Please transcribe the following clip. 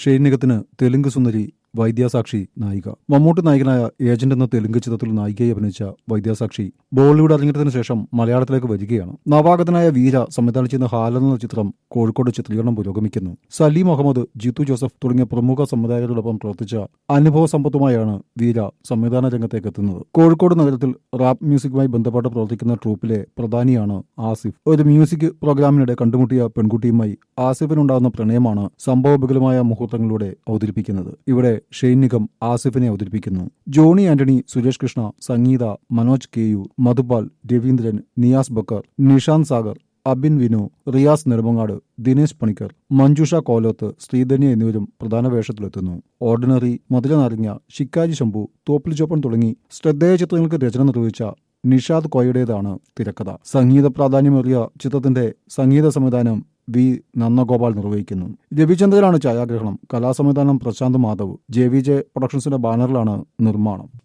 Shane നിഗത്തിന് Telugu സുന്ദരി വൈദ്യാസാക്ഷി നായിക. മമ്മൂട്ടി നായകനായ agent എന്ന തെലുങ്ക് ചിത്രത്തിൽ നായികയായി അഭിനയിച്ച വൈദ്യാസാക്ഷി ബോളിവുഡ് അരങ്ങേറ്റത്തിന് ശേഷം മലയാളത്തിലേക്ക് വരികയാണ്. നവാഗതനായ വീര സംവിധാനം ചെയ്യുന്ന ഹാലൻ എന്ന ചിത്രം കോഴിക്കോട് ചിത്രീകരണം പുരോഗമിക്കുന്നു. സലീം മുഹമ്മദ് ജിത്തു ജോസഫ് തുടങ്ങിയ പ്രമുഖ സംവിധായകരോടൊപ്പം പ്രവർത്തിച്ച അനുഭവ സമ്പത്തുമായാണ് വീര സംവിധാന രംഗത്തേക്ക് എത്തുന്നത്. കോഴിക്കോട് നഗരത്തിൽ റാപ്പ് മ്യൂസിക്കുമായി ബന്ധപ്പെട്ട് പ്രവർത്തിക്കുന്ന ട്രൂപ്പിലെ പ്രധാനിയാണ് ആസിഫ്. ഒരു മ്യൂസിക് പ്രോഗ്രാമിനിടെ കണ്ടുമുട്ടിയ പെൺകുട്ടിയുമായി ആസിഫിനുണ്ടാകുന്ന പ്രണയമാണ് സംഭവബഹുലമായ മുഹൂർത്തങ്ങളിലൂടെ അവതരിപ്പിക്കുന്നത്. ഇവിടെ ഷെയ്ൻ നിഗം ആസിഫിനെ അവതരിപ്പിക്കുന്നു. ജോണി ആന്റണി സുരേഷ് കൃഷ്ണ സംഗീത മനോജ് കെയു മധുപാൽ രവീന്ദ്രൻ നിയാസ് ബക്കർ നിഷാന്ത് സാഗർ അബിൻ വിനു റിയാസ് നെടുമങ്ങാട് ദിനേശ് പണിക്കർ മഞ്ജുഷ കോലോത്ത് ശ്രീധന്യ എന്നിവരും പ്രധാന വേഷത്തിലെത്തുന്നു. ഓർഡിനറി മധുര നാരങ്ങ ഷിക്കാരി ശംഭു തോപ്പിൽ ചോപ്പൻ തുടങ്ങി ശ്രദ്ധേയ ചിത്രങ്ങൾക്ക് രചന നിർവഹിച്ച നിഷാദ് കോയയുടേതാണ് തിരക്കഥ. സംഗീത പ്രാധാന്യമേറിയ ചിത്രത്തിന്റെ സംഗീത സംവിധാനം വി നന്ദഗോപാൽ നിർവഹിക്കുന്നു. രവിചന്ദ്രനാണ് ഛായാഗ്രഹണം. കലാസംവിധാനം Prashanth Madhav. J V J പ്രൊഡക്ഷൻസിന്റെ ബാനറിലാണ് നിർമ്മാണം.